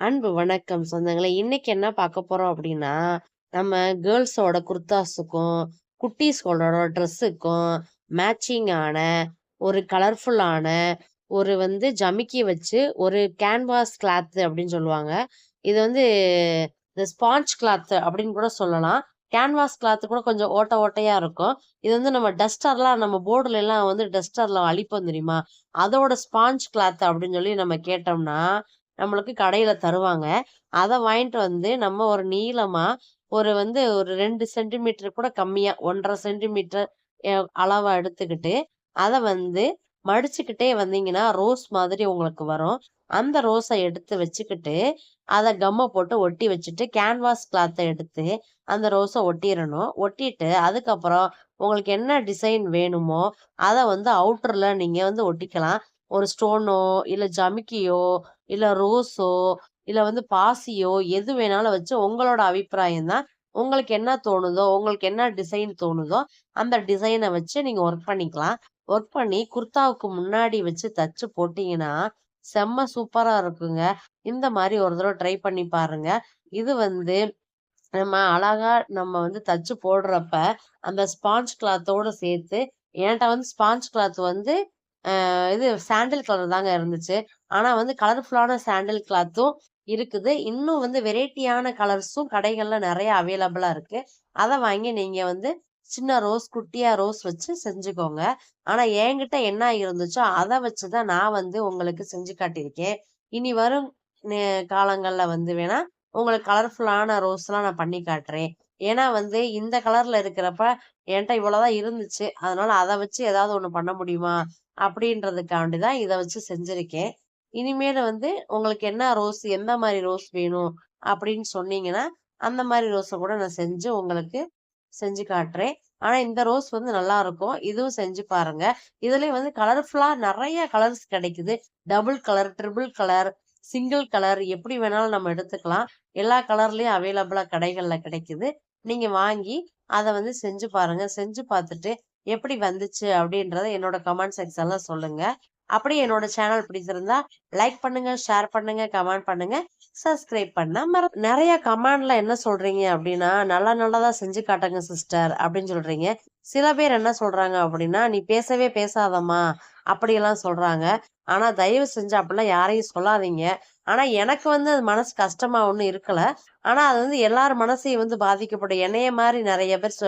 அன்பு வணக்கம் சொந்தங்களே. இன்னைக்கு என்ன பார்க்க போறோம் அப்படின்னா நம்ம கேர்ள்ஸோட குர்தாஸுக்கும் குட்டீஸ்களோட ட்ரெஸ்ஸுக்கும் மேட்சிங்கான ஒரு கலர்ஃபுல்லான ஒரு வந்து ஜமிக்கி வச்சு ஒரு கேன்வாஸ் கிளாத் அப்படின்னு சொல்லுவாங்க. இது வந்து இந்த ஸ்பாஞ்ச் கிளாத் அப்படின்னு கூட சொல்லலாம். கேன்வாஸ் கிளாத் கூட கொஞ்சம் ஓட்ட ஓட்டையா இருக்கும். இது வந்து நம்ம டஸ்டர்லாம் நம்ம போர்டுல எல்லாம் வந்து டஸ்டர்ல அழிப்போம் தெரியுமா? அதோட ஸ்பாஞ்ச் கிளாத் அப்படின்னு சொல்லி நம்ம கேட்டோம்னா நம்மளுக்கு கடையில் தருவாங்க. அதை வாங்கிட்டு வந்து நம்ம ஒரு நீளமாக ஒரு வந்து ஒரு ரெண்டு சென்டிமீட்டர் கூட கம்மியாக ஒன்றரை சென்டிமீட்டர் அளவாக எடுத்துக்கிட்டு, அதை வந்து மடிச்சுக்கிட்டே வந்தீங்கன்னா, ரோஸ் மாதிரி உங்களுக்கு வரும். அந்த ரோஸை எடுத்து வச்சுக்கிட்டு, அதை கம்மை போட்டு ஒட்டி வச்சுட்டு, கேன்வாஸ் கிளாத்தை எடுத்து அந்த ரோஸை ஒட்டிடணும் ஒட்டிட்டு அதுக்கப்புறம் உங்களுக்கு என்ன டிசைன் வேணுமோ, அதை வந்து அவுட்டரில் நீங்கள் வந்து ஒட்டிக்கலாம். ஒரு ஸ்டோனோ, இல்லை ஜமிக்கியோ, இல்லை ரோஸோ, இல்லை வந்து பாசியோ, எது வேணாலும் வச்சு உங்களோட அபிப்பிராயம் தான். உங்களுக்கு என்ன தோணுதோ, உங்களுக்கு என்ன டிசைன் தோணுதோ, அந்த டிசைனை வச்சு நீங்கள் ஒர்க் பண்ணிக்கலாம். ஒர்க் பண்ணி குர்தாவுக்கு முன்னாடி வச்சு தச்சு போட்டிங்கன்னா செம்ம சூப்பராக இருக்குங்க. இந்த மாதிரி ஒரு தடவை ட்ரை பண்ணி பாருங்க. இது வந்து நம்ம அழகா நம்ம வந்து தச்சு போடுறப்ப, அந்த ஸ்பாஞ்ச் கிளாத்தோட சேர்த்து என்கிட்ட வந்து ஸ்பாஞ்ச் கிளாத் வந்து இது சாண்டில் கலர் தாங்க இருந்துச்சு. ஆனால் வந்து கலர்ஃபுல்லான சாண்டில் கிளாத்தும் இருக்குது. இன்னும் வந்து வெரைட்டியான கலர்ஸும் கடைகளில் நிறைய அவைலபிளாக இருக்கு. அதை வாங்கி நீங்கள் வந்து சின்ன ரோஸ் குட்டியாக ரோஸ் வச்சு செஞ்சுக்கோங்க. ஆனால் என்கிட்ட என்ன இருந்துச்சோ, அதை வச்சு தான் நான் வந்து உங்களுக்கு செஞ்சு காட்டியிருக்கேன். இனி வரும் நே வந்து வேணால் உங்களுக்கு கலர்ஃபுல்லான ரோஸ்லாம் நான் பண்ணி காட்டுறேன். ஏன்னா வந்து இந்த கலரில் இருக்கிறப்ப என்கிட்ட இவ்வளோதான் இருந்துச்சு. அதனால அதை வச்சு ஏதாவது ஒன்று பண்ண முடியுமா? அப்படின்றதுக்காண்டி தான் இதை வச்சு செஞ்சுருக்கேன் இனிமேல் வந்து உங்களுக்கு என்ன ரோஸ், எந்த மாதிரி ரோஸ் வேணும் அப்படின்னு சொன்னீங்கன்னா, அந்த மாதிரி ரோஸை கூட நான் செஞ்சு உங்களுக்கு செஞ்சு காட்டுறேன். ஆனா இந்த ரோஸ் வந்து நல்லா இருக்கும் இதுவும் செஞ்சு பாருங்க. இதுலயும் வந்து கலர்ஃபுல்லா நிறைய கலர்ஸ் கிடைக்குது. Double colour, triple colour, single colour எப்படி வேணாலும் நம்ம எடுத்துக்கலாம். எல்லா கலர்லயும் அவைலபிளா கடைகள்ல கிடைக்குது. நீங்க வாங்கி அதை வந்து செஞ்சு பாருங்க. செஞ்சு பார்த்துட்டு எப்படி வந்துச்சு அப்படின்றத என்னோட கமெண்ட் செக்ஷன்ல சொல்லுங்க. அப்படியே என்னோட சேனல் பிடிச்சிருந்தா லைக் பண்ணுங்க, ஷேர் பண்ணுங்க, கமெண்ட் பண்ணுங்க, சப்ஸ்கிரைப் பண்ண மற நிறைய கமெண்ட்ல என்ன சொல்றீங்க அப்படின்னா, "நல்லா நல்லதா செஞ்சு காட்டுங்க சிஸ்டர்" அப்படின்னு சொல்றீங்க. சில பேர் என்ன சொல்றாங்க அப்படின்னா, "நீ பேசவே பேசாதம்மா" அப்படியெல்லாம் சொல்றாங்க. ஆனா தயவு செஞ்சு அப்படிலாம் யாரையும் சொல்லாதீங்க. ஆனா எனக்கு வந்து அது மனசு கஷ்டமா ஒன்றும் இருக்கல. ஆனா அது வந்து எல்லார் மனசையும் வந்து பாதிக்கப்படும். என்னைய மாதிரி நிறைய பேர்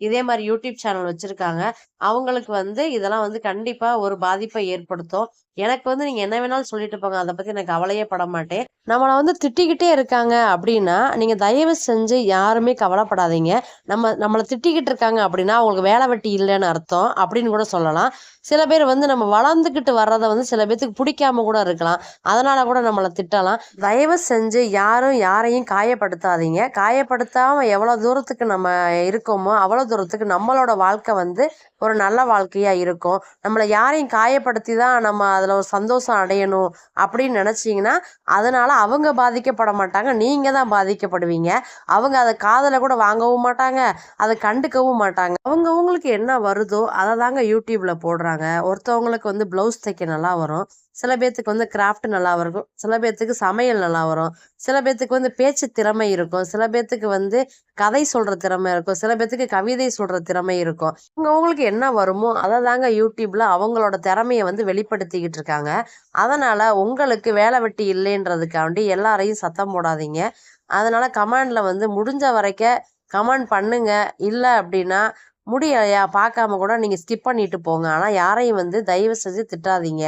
இதே மாதிரி யூடியூப் சேனல் வச்சிருக்காங்க. அவங்களுக்கு வந்து இதெல்லாம் வந்து கண்டிப்பா ஒரு பாதிப்பை ஏற்படுத்தும். எனக்கு வந்து நீங்க என்ன வேணாலும் சொல்லிட்டு போங்க. அதை பத்தி நான் கவலையே பட மாட்டேன். நம்மளை வந்து திட்டிக்கிட்டே இருக்காங்க அப்படின்னா, நீங்க தயவு செஞ்சு யாருமே கவலைப்படாதீங்க. நம்ம நம்மளை திட்டிக்கிட்டு இருக்காங்க அப்படின்னா, அவங்களுக்கு வேலை வெட்டி இல்லைன்னு அர்த்தம் அப்படின்னு கூட சொல்லலாம். சில பேர் வந்து நம்ம வளர்ந்துக்கிட்டு வர்றதை வந்து சில பேர்த்துக்கு பிடிக்காம கூட இருக்கலாம். அதனால கூட நம்மளை திட்டலாம். தயவு செஞ்சு யாரும் யாரையும் காயப்படுத்தாதீங்க. காயப்படுத்தாம எவ்வளோ தூரத்துக்கு நம்ம இருக்கோமோ, அவ்வளோ தூரத்துக்கு நம்மளோட வாழ்க்கை வந்து ஒரு நல்ல வாழ்க்கையா இருக்கும். நம்மளை யாரையும் காயப்படுத்தி தான் நம்ம அதுல ஒரு சந்தோஷம் அடையணும் அப்படின்னு நினச்சிங்கன்னா அதனால அவங்க பாதிக்கப்பட மாட்டாங்க. நீங்க தான் பாதிக்கப்படுவீங்க. அவங்க அதை காதலை கூட வாங்கவும் மாட்டாங்க. அதை கண்டுக்கவும் மாட்டாங்க. அவங்க அவங்களுக்கு என்ன வருதோ அதை தாங்க யூடியூப்ல போடுறாங்க. ஒருத்தவங்களுக்கு வந்து ப்ளவுஸ் தைக்க நல்லா வரும். சில பேர்த்துக்கு வந்து கிராஃப்ட் நல்லா இருக்கும் சில பேர்த்துக்கு சமையல் நல்லா வரும். சில பேர்த்துக்கு வந்து பேச்சு திறமை இருக்கும். சில பேர்த்துக்கு வந்து கதை சொல்கிற திறமை இருக்கும். சில பேர்த்துக்கு கவிதை சொல்கிற திறமை இருக்கும். இங்கே அவங்களுக்கு என்ன வருமோ அதை தாங்க யூடியூப்பில் அவங்களோட திறமையை வந்து வெளிப்படுத்திக்கிட்டு இருக்காங்க. அதனால் உங்களுக்கு வேலை வெட்டி இல்லைன்றதுக்காண்டி எல்லாரையும் சத்தம் போடாதீங்க. அதனால் கமெண்ட்ல வந்து முடிஞ்ச வரைக்க கமெண்ட் பண்ணுங்க. இல்லை அப்படின்னா, முடியலையா பார்க்காம கூட நீங்கள் ஸ்கிப் பண்ணிட்டு போங்க. ஆனால் யாரையும் வந்து தயவு செஞ்சு திட்டாதீங்க.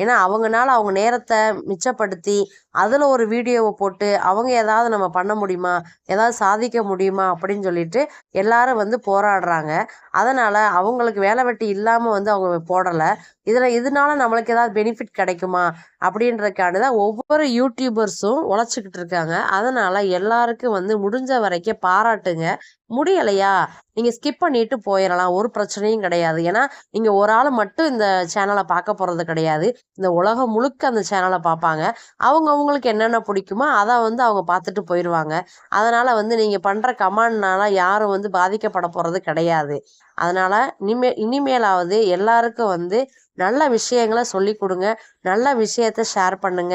ஏன்னா அவங்கனால அவங்க நேரத்தை மிச்சப்படுத்தி, அதில் ஒரு வீடியோவை போட்டு, அவங்க ஏதாவது நம்ம பண்ண முடியுமா? ஏதாவது சாதிக்க முடியுமா? அப்படின்னு சொல்லிட்டு எல்லாரும் வந்து போராடுறாங்க. அதனால் அவங்களுக்கு வேலை வெட்டி இல்லாமல் வந்து அவங்க போடலை இதில் இதனால நம்மளுக்கு ஏதாவது பெனிஃபிட் கிடைக்குமா? அப்படின்றதுக்காண்டி தான் ஒவ்வொரு யூடியூபர்ஸும் உழைச்சிக்கிட்டு இருக்காங்க. அதனால் எல்லாருக்கும் வந்து முடிஞ்ச வரைக்கும் பாராட்டுங்க. முடியலையா? நீங்க ஸ்கிப் பண்ணிட்டு போயிடலாம் ஒரு பிரச்சனையும் கிடையாது. ஏன்னா, நீங்கள் ஒரு ஆள் மட்டும் இந்த சேனலை பார்க்க போறது கிடையாது. இந்த உலகம் முழுக்க அந்த சேனலை பார்ப்பாங்க. அவங்க அவங்களுக்கு என்னென்ன பிடிக்குமோ அதை வந்து அவங்க பார்த்துட்டு போயிடுவாங்க அதனால் வந்து நீங்கள் பண்ணுற கமாண்ட்னால யாரும் வந்து பாதிக்கப்பட போகிறது கிடையாது. அதனால் இனிமே இனிமேலாவது எல்லாருக்கும் வந்து நல்ல விஷயங்களை சொல்லிக் கொடுங்க. நல்ல விஷயத்த ஷேர் பண்ணுங்க.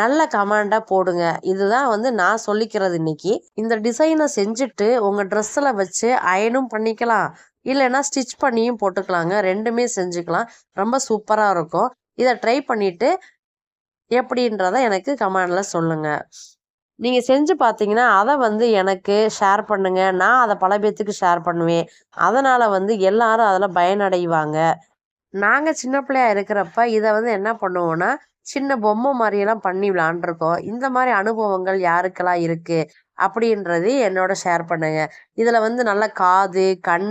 நல்ல கமாண்டாக போடுங்க. இதுதான் வந்து நான் சொல்லிக்கிறது இன்னைக்கு. இந்த டிசைனை செஞ்சுட்டு உங்கள் ட்ரெஸ்ஸில் வச்சு அயனும் பண்ணிக்கலாம். இல்லைன்னா ஸ்டிச் பண்ணியும் போட்டுக்கலாங்க. ரெண்டுமே செஞ்சுக்கலாம். ரொம்ப சூப்பராக இருக்கும். இதை ட்ரை பண்ணிவிட்டு எப்படின்றத எனக்கு கமாண்டில் சொல்லுங்கள் நீங்கள் செஞ்சு பார்த்தீங்கன்னா அதை வந்து எனக்கு ஷேர் பண்ணுங்கள் நான் அதை பல பேர்த்துக்கு ஷேர் பண்ணுவேன். அதனால் வந்து எல்லாரும் அதில் பயனடைவாங்க. நாங்கள் சின்ன பிள்ளையா இருக்கிறப்ப இதை வந்து என்ன பண்ணுவோன்னா சின்ன பொம்மை மாதிரியெல்லாம் பண்ணி விளாண்டுருக்கோம். இந்த மாதிரி அனுபவங்கள் யாருக்கெல்லாம் இருக்குது அப்படின்றது என்னோட ஷேர் பண்ணுங்க. இதில் வந்து நல்ல காது கண்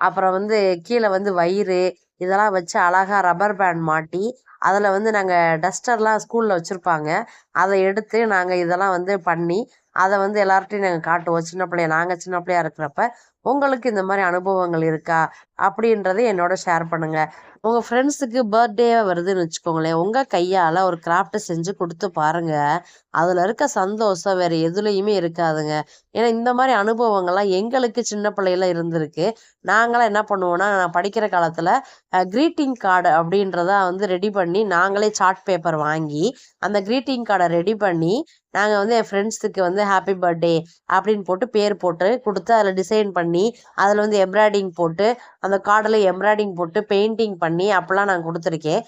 அப்புறம் வந்து கீழே வந்து வயிறு இதெல்லாம் வச்சு அழகா ரப்பர் பேண்ட் மாட்டி அதில் வந்து நாங்கள் டஸ்டர்லாம் ஸ்கூலில் வச்சுருப்பாங்க. அதை எடுத்து நாங்கள் இதெல்லாம் வந்து பண்ணி அதை வந்து எல்லார்ட்டையும் நாங்கள் காட்டுவோம். சின்ன பிள்ளைய நாங்கள் சின்ன பிள்ளையா இருக்கிறப்ப உங்களுக்கு இந்த மாதிரி அனுபவங்கள் இருக்கா? அப்படின்றத என்னோட ஷேர் பண்ணுங்கள் உங்கள் ஃப்ரெண்ட்ஸுக்கு பர்த்டே வருதுன்னு வச்சுக்கோங்களேன். உங்கள் கையால் ஒரு கிராஃப்ட் செஞ்சு கொடுத்து பாருங்கள் அதில் இருக்க சந்தோஷம் வேறு எதுலேயுமே இருக்காதுங்க. ஏன்னா இந்த மாதிரி அனுபவங்கள்லாம் எங்களுக்கு சின்ன பிள்ளையில இருந்திருக்கு. நாங்களாம் என்ன பண்ணுவோம்னா நான் படிக்கிற காலத்தில் க்ரீட்டிங் கார்டு அப்படின்றத வந்து ரெடி பண்ணி நாங்களே சார்ட் பேப்பர் வாங்கி அந்த க்ரீட்டிங் கார்டை ரெடி பண்ணி நாங்கள் வந்து என் ஃப்ரெண்ட்ஸுக்கு வந்து ஹாப்பி பர்த்டே அப்படின்னு போட்டு பேர் போட்டு கொடுத்து அதில் டிசைன் பண்ணி அதில் வந்து எம்ப்ராய்டிங் போட்டு அந்த கார்டில் எம்ப்ராய்டிங் போட்டு பெயிண்டிங் பண்ணி அப்படிலாம் நான் கொடுத்துருக்கேன்.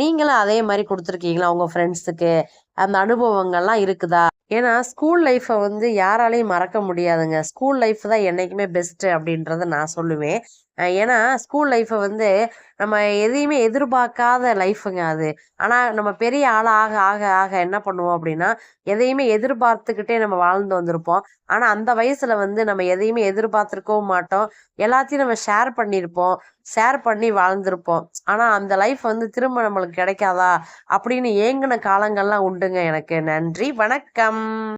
நீங்களும் அதே மாதிரி கொடுத்துருக்கீங்களா உங்கள் ஃப்ரெண்ட்ஸுக்கு அந்த அனுபவங்கள்லாம் இருக்குதா? ஏன்னா ஸ்கூல் லைஃப்பை வந்து யாராலையும் மறக்க முடியாதுங்க. ஸ்கூல் லைஃப் தான் என்றைக்குமே பெஸ்ட்டு அப்படின்றத நான் சொல்லுவேன். ஏன்னா ஸ்கூல் லைஃப்பை வந்து நம்ம எதையுமே எதிர்பார்க்காத லைஃபுங்க அது. ஆனால் நம்ம பெரிய ஆள் ஆக ஆக ஆக என்ன பண்ணுவோம் அப்படின்னா எதையுமே எதிர்பார்த்துக்கிட்டே நம்ம வாழ்ந்து வந்திருப்போம். ஆனால் அந்த வயசில் வந்து நம்ம எதையுமே எதிர்பார்த்துருக்கவும் மாட்டோம். எல்லாத்தையும் நம்ம ஷேர் பண்ணியிருப்போம். ஷேர் பண்ணி வாழ்ந்திருப்போம். ஆனால் அந்த லைஃப் வந்து திரும்ப நம்மளுக்கு கிடைக்காதா? அப்படின்னு ஏங்கின காலங்கள்லாம் உண்டுங்க எனக்கு. நன்றி. வணக்கம். um